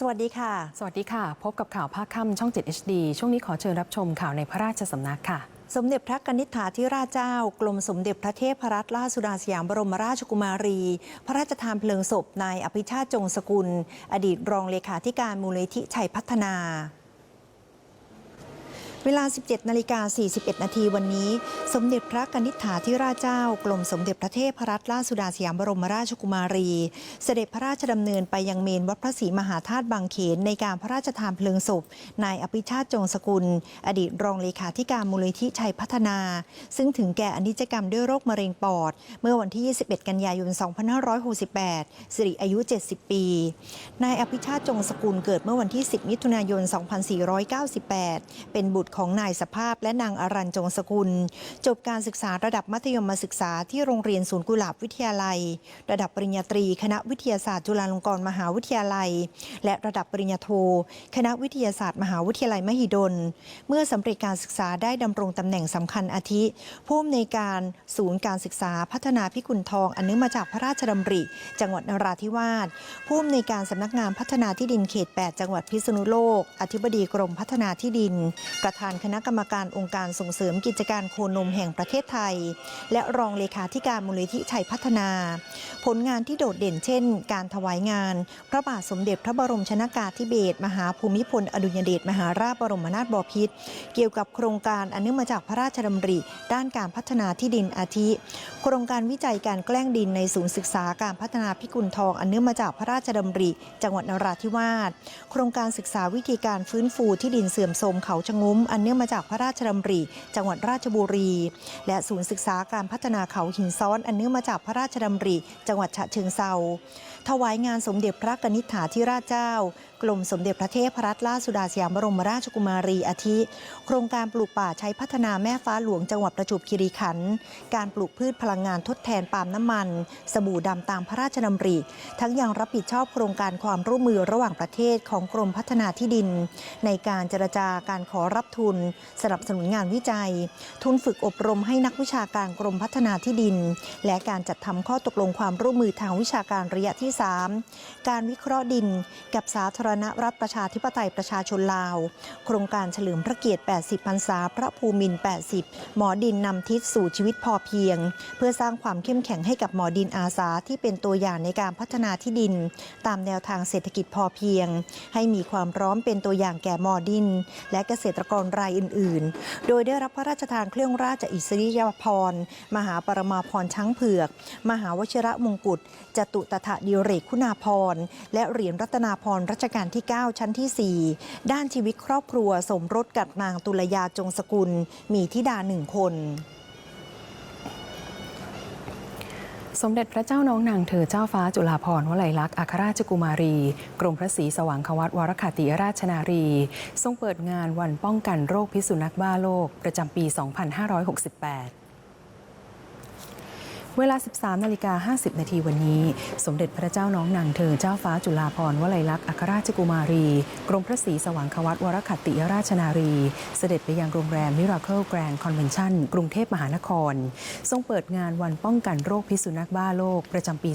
สวัสดีค่ะ สวัสดีค่ะ พบกับข่าวภาคค่ำช่อง 7 HD ช่วงนี้ขอเชิญรับชมข่าวในพระราชสำนักค่ะ สมเด็จพระกนิษฐาธิราชเจ้า กรมสมเด็จพระเทพรัตนราชสุดาสยามบรมราชกุมารี พระราชทานเพลิงศพนายอภิชาติจงสกุล อดีตรองเลขาธิการมูลนิธิชัยพัฒนา เวลา 17 นาฬิกา 41 นาทีวันนี้ สมเด็จพระกนิษฐาธิราชเจ้ากรมสมเด็จพระเทพรัตนราชสุดาสยามบรมราชกุมารี เสด็จพระราชดำเนินไปยังเมนวัดพระศรีมหาธาตุบางเขนในการพระราชทานเพลิงศพ นายอภิชาติจงสกุล อดีตรองเลขาธิการมูลนิธิชัยพัฒนา ซึ่งถึงแก่อนิจกรรมด้วยโรคมะเร็งปอด เมื่อวันที่ 21 กันยายน 2568 สิริอายุ 70 ปี นายอภิชาติจงสกุลเกิดเมื่อวันที่ 10 มิถุนายน 2498 เป็นบุตรของนายสภาพและนางอรัญจงสกุล จบการศึกษาระดับมัธยมศึกษาที่โรงเรียนศูนย์กุหลาบวิทยาลัย ระดับปริญญาตรี คณะวิทยาศาสตร์จุฬาลงกรณ์มหาวิทยาลัย และระดับปริญญาโท คณะวิทยาศาสตร์มหาวิทยาลัยมหิดล เมื่อสำเร็จการศึกษาได้ดำรงตำแหน่งสำคัญอาทิผู้อำนวยการศูนย์การศึกษาพัฒนาพิกุลทองอันเนื่องมาจากพระราชดำริ จังหวัดนราธิวาสผู้อำนวยการสำนักงานพัฒนาที่ดินเขต 8 จังหวัดพิษณุโลก อธิบดีกรมพัฒนาที่ดิน ประธานคณะกรรมการองค์การส่งเสริมกิจการโคนมแห่งประเทศไทย และรองเลขาธิการมูลนิธิชัยพัฒนา ผลงานที่โดดเด่นเช่น การถวายงาน พระบาทสมเด็จพระบรมชนากาธิเบศรมหาภูมิพลอดุลยเดชมหาราชบรมนาถบพิตรเกี่ยวกับโครงการอันเนื่องมาจากพระราชดำริ ด้านการพัฒนาที่ดินอาทิ โครงการวิจัยการแกล้งดินในศูนย์ศึกษาการพัฒนาพิกุลทองอันเนื่องมาจากพระราชดำริ จังหวัดนราธิวาสโครงการศึกษาวิธีการฟื้นฟูที่ดินเสื่อมโทรมเขาชะงุ้มอันเนื่องมาจากพระราชดำริ จังหวัดราชบุรี และศูนย์ศึกษาการพัฒนาเขาหินซ้อน อันเนื่องมาจากพระราชดำริ จังหวัดฉะเชิงเซาถวายงานสมเด็จพระกนิษฐาธิราชเจ้า กรมสมเด็จพระเทพรัตนราชสุดาสยามบรมราชกุมารีอาทิ โครงการปลูกป่าใช้พัฒนาแม่ฟ้าหลวงจังหวัดประจวบคีรีขันธ์การปลูกพืชพลังงานทดแทนปาล์มน้ำมัน สบู่ดำตามพระราชดำริ ทั้งยังรับผิดชอบโครงการความร่วมมือระหว่างประเทศของกรมพัฒนาที่ดิน ในการเจรจาการขอรับทุน สนับสนุนงานวิจัย ทุนฝึกอบรมให้นักวิชาการกรมพัฒนาที่ดิน และการจัดทำข้อตกลงความร่วมมือทางวิชาการระยะที่ 3 การวิเคราะห์ดิน กับสาธารณรัฐประชาธิปไตยประชาชนลาว โครงการเฉลิมพระเกียรติ 80 พรรษา พระภูมิน 80 หมอดินนำทิศสู่ชีวิตพอเพียง เพื่อสร้างความเข้มแข็งให้กับหมอดินอาสาที่เป็นตัวอย่างในการพัฒนาที่ดิน ตามแนวทางเศรษฐกิจพอเพียง ให้มีความพร้อมเป็นตัวอย่างแก่หมอดิน และเกษตรกรรายอื่น ๆ โดยได้รับพระราชทานเครื่องราชอิสริยาภรณ์มหาปรมาภรณ์ช้างเผือก มหาวชิระมงกุฎจตุตถะดิเรกคุณาภรณ์และเหรียญรัตนาภรณ์รัชกาลที่ 9 ชั้นที่ 4 ด้านชีวิตครอบครัวสมรสกับนางตุลยาจงสกุล มีธิดาหนึ่งคน สมเด็จพระเจ้าน้องนางเธอเจ้าฟ้าจุฬาภรณ์วลัยลักษณ์อัครราชกุมารี กรมพระศรีสว่างควัตวรคติราชนารี ทรงเปิดงานวันป้องกันโรคพิษสุนัขบ้าโลก ประจำปี 2568 เวลา 13นาฬิกา50 นาทีวันนี้ สมเด็จพระเจ้าน้องนางเธอเจ้าฟ้าจุฬาภรณ์วลัยลักษณ์อัครราชกุมารี กรมพระศรีสว่างควัตวรคัตติยราชนารี เสด็จไปยังโรงแรมมิราเคิลแกรนด์คอนเวนชั่นกรุงเทพมหานคร ทรงเปิดงานวันป้องกันโรคพิษสุนัขบ้าโลกประจำปี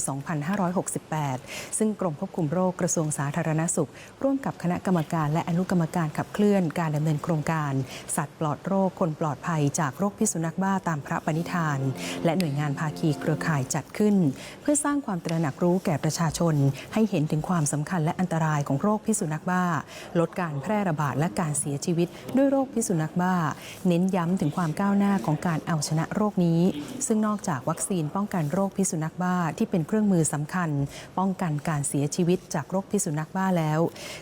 2568 ซึ่งกรมควบคุมโรคกระทรวงสาธารณสุข ร่วมกับคณะกรรมการและอนุกรรมการขับเคลื่อนการดำเนินโครงการ สัตว์ปลอดโรคคนปลอดภัยจากโรคพิษสุนัขบ้าตามพระปณิธาน และหน่วยงานภาคีเครือข่ายจัดขึ้น เพื่อสร้างความตระหนักรู้แก่ประชาชน ให้เห็นถึงความสำคัญและอันตรายของโรคพิษสุนัขบ้า ลดการแพร่ระบาดและการเสียชีวิต ด้วยโรคพิษสุนัขบ้า เน้นย้ำถึงความก้าวหน้าของการเอาชนะโรคนี้ ซึ่งนอกจากวัคซีนป้องกันโรคพิษสุนัขบ้าที่เป็นเครื่องมือสำคัญ ป้องกันการเสียชีวิตจากโรคพิษสุนัขบ้าแล้ว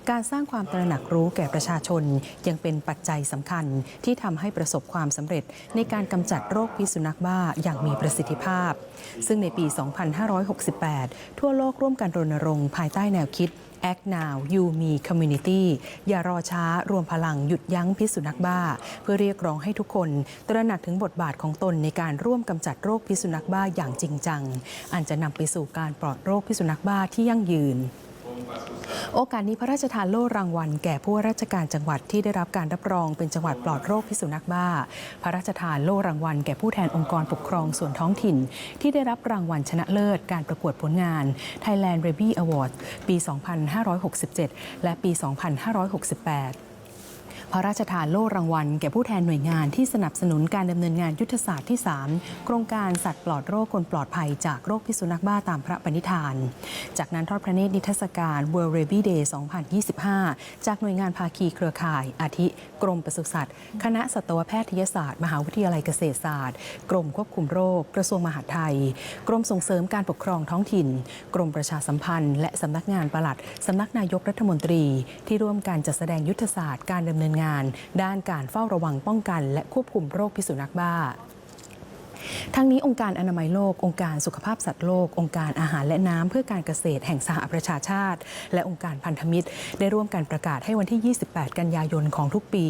การสร้างความตระหนักรู้แก่ประชาชน ยังเป็นปัจจัยสำคัญที่ทำให้ประสบความสำเร็จในการกำจัดโรคพิษสุนัขบ้าอย่างมีประสิทธิภาพซึ่งในปี 2568 ทั่วโลกร่วมกันรณรงค์ภายใต้แนวคิด Act Now You Me Community อย่ารอช้ารวมพลังหยุดยั้งพิษสุนัขบ้า เพื่อเรียกร้องให้ทุกคน ตระหนักถึงบทบาทของตนในการร่วมกำจัดโรคพิษสุนัขบ้าอย่างจริงจัง อันจะนำไปสู่การปลอดโรคพิษสุนัขบ้าที่ยั่งยืน โอกาสนี้พระราชทานโล่รางวัล แก่ผู้ว่าราชการจังหวัดที่ได้รับการรับรองเป็นจังหวัดปลอดโรคพิษสุนัขบ้า พระราชทานโล่รางวัล แก่ผู้แทนองค์กรปกครองส่วนท้องถิ่น ที่ได้รับรางวัลชนะเลิศการประกวดผลงาน Thailand r a b i e Award ปี 2567 และปี 2568 พระราชทานโล่รางวัล แก่ผู้แทนหน่วยงานที่สนับสนุนการดำเนินงานยุทธศาสตร์ที่ 3 โครงการสัตว์ปลอดโรคคนปลอดภัยจากโรคพิษสุนัขบ้าตามพระปณิธาน จากนั้นทอดพระเนตรนิทรรศการ World Rabies Day 2025 จากหน่วยงานภาคีเครือข่าย อาทิ กรมปศุสัตว์ คณะสัตวแพทยศาสตร์ มหาวิทยาลัยเกษตรศาสตร์ กรมควบคุมโรค กระทรวงมหาดไทย กรมส่งเสริมการปกครองท้องถิ่น กรมประชาสัมพันธ์ และสำนักงานปลัดสำนักนายกรัฐมนตรี ที่ร่วมกันจัดแสดงยุทธศาสตร์การดำเนินงานด้านการเฝ้าระวังป้องกัน และควบคุมโรคพิษสุนัขบ้าทั้งนี้องค์การอนามัยโลก องค์การสุขภาพสัตว์โลก องค์การอาหารและน้ำเพื่อการเกษตรแห่งสหประชาชาติ และองค์การพันธมิตร ได้ร่วมกันประกาศให้วันที่ 28 กันยายนของทุกปี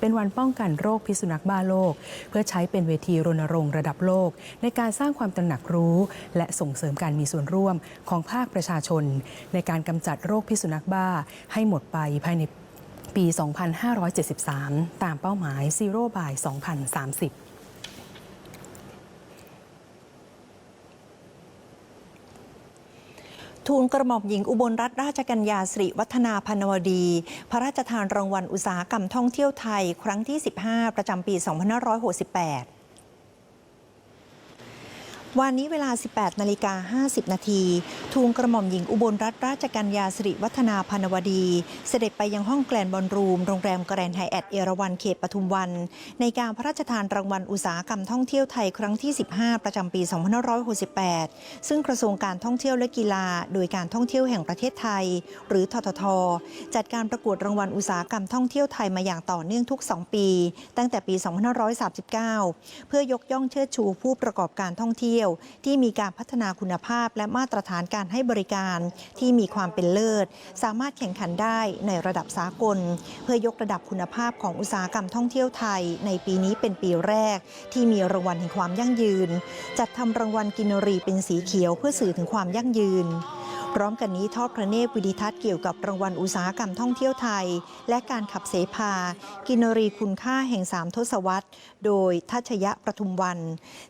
เป็นวันป้องกันโรคพิษสุนัขบ้าโลก เพื่อใช้เป็นเวทีรณรงค์ระดับโลก ในการสร้างความตระหนักรู้ และส่งเสริมการมีส่วนร่วมของภาคประชาชน ในการกำจัดโรคพิษสุนัขบ้าให้หมดไปภายใน ปี 2573 ตามเป้าหมาย Zero by 2030ทูลกระหม่อมหญิงอุบลรัตนราชกัญญาสิริวัฒนาพันวดี พระราชทานรางวัลอุตสาหกรรมท่องเที่ยวไทย ครั้งที่ 15 ประจำปี 2568 วันนี้เวลา 18 นาฬิกา 50 นาที ทูลกระหม่อมหญิงอุบลรัตนราชกัญญาสิริวัฒนาพนวดี เสด็จไปยังห้องแกลนบอลรูม โรงแรมแกรนด์ไฮแอทเอราวันเขตปทุมวัน ในการพระราชทานรางวัลอุตสาหกรรมท่องเที่ยวไทยครั้งที่ 15 ประจำปี 2568 ซึ่งกระทรวงการท่องเที่ยวและกีฬา โดยการท่องเที่ยวแห่งประเทศไทย หรือททท จัดการประกวดรางวัลอุตสาหกรรมท่องเที่ยวไทยมาอย่างต่อเนื่องทุก 2 ปี ตั้งแต่ปี 2539 เพื่อยกย่องเชิดชูผู้ประกอบการท่องเที่ยวที่มีการพัฒนาคุณภาพ และมาตรฐานการให้บริการที่มีความเป็นเลิศ สามารถแข่งขันได้ในระดับสากล เพื่อยกระดับคุณภาพของอุตสาหกรรมท่องเที่ยวไทย ในปีนี้เป็นปีแรก ที่มีรางวัลแห่งความยั่งยืน จัดทำรางวัลกินรีเป็นสีเขียวเพื่อสื่อถึงความยั่งยืน พร้อมกันนี้ทอดพระเนตรวิดิทัศน์เกี่ยวกับรางวัลอุตสาหกรรมท่องเที่ยวไทย และการขับเสพา กินรีคุณค่าแห่งสามทศวรรษ โดยทัชยะประทุมวัน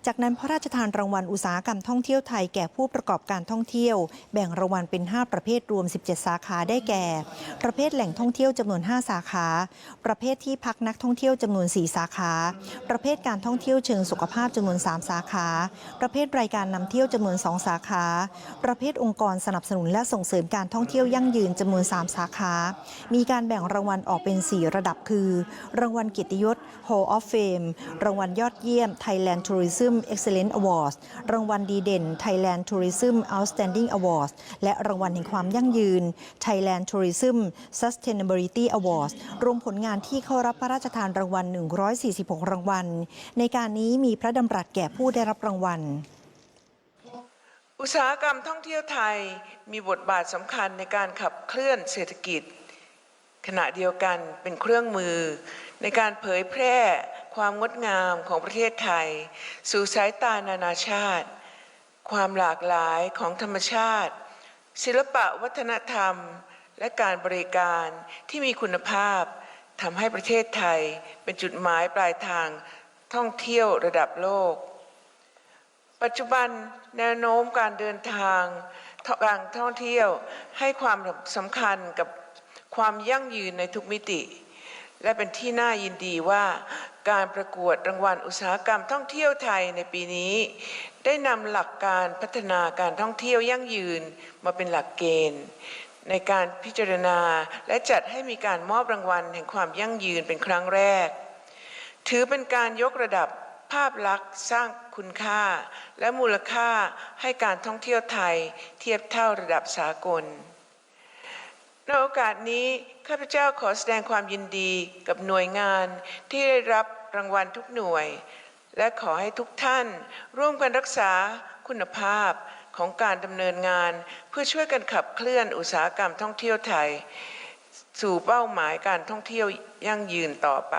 จากนั้นพระราชทานรางวัลอุตสาหกรรมท่องเที่ยวไทยแก่ผู้ประกอบการท่องเที่ยว แบ่งรางวัลเป็น 5 ประเภทรวม 17 สาขาได้แก่ ประเภทแหล่งท่องเที่ยวจำนวน 5 สาขา ประเภทที่พักนักท่องเที่ยวจำนวน 4 สาขา ประเภทการท่องเที่ยวเชิงสุขภาพจำนวน 3 สาขา ประเภทรายการนำเที่ยวจำนวน 2 สาขา ประเภทองค์กรสนับสนุนและส่งเสริมการท่องเที่ยวยั่งยืนจำนวน 3 สาขา มีการแบ่งรางวัลออกเป็น 4 ระดับคือ รางวัลเกียรติยศ Hall of Fame รางวัลยอดเยี่ยม Thailand Tourism Excellence Awards รางวัลดีเด่น Thailand Tourism Outstanding Awards และรางวัลแห่งความยั่งยืน Thailand Tourism Sustainability Awards รวมผลงานที่เข้ารับพระราชทานรางวัล 146 รางวัล ในการนี้มีพระดำรัสแก่ผู้ได้รับรางวัล อุตสาหกรรมท่องเที่ยวไทยมีบทบาทสำคัญในการขับเคลื่อนเศรษฐกิจ ขณะเดียวกันเป็นเครื่องมือ ในการเผยแพร่ความงดงามของประเทศไทย สู่สายตานานาชาติ ความหลากหลายของธรรมชาติ ศิลปะวัฒนธรรม และการบริการที่มีคุณภาพทำให้ประเทศไทยเป็นจุดหมายปลายทางท่องเที่ยวระดับโลก ปัจจุบันแนวโน้มการเดินทางการท่องเที่ยวให้ความสำคัญกับความยั่งยืนในทุกมิติ และเป็นที่น่ายินดีว่าการประกวดรางวัลอุตสาหกรรมท่องเที่ยวไทยในปีนี้ ได้นำหลักการพัฒนาการท่องเที่ยวยั่งยืนมาเป็นหลักเกณฑ์ ในการพิจารณาและจัดให้มีการมอบรางวัลแห่งความยั่งยืนเป็นครั้งแรก ถือเป็นการยกระดับ ภาพลักษณ์สร้างคุณค่า และมูลค่าให้การท่องเที่ยวไทยเทียบเท่าระดับสากลในโอกาสนี้ ข้าพเจ้าขอแสดงความยินดีกับหน่วยงานที่ได้รับรางวัลทุกหน่วย และขอให้ทุกท่านร่วมกันรักษาคุณภาพของการดำเนินงาน เพื่อช่วยกันขับเคลื่อนอุตสาหกรรมท่องเที่ยวไทย สู่เป้าหมายการท่องเที่ยวยั่งยืนต่อไป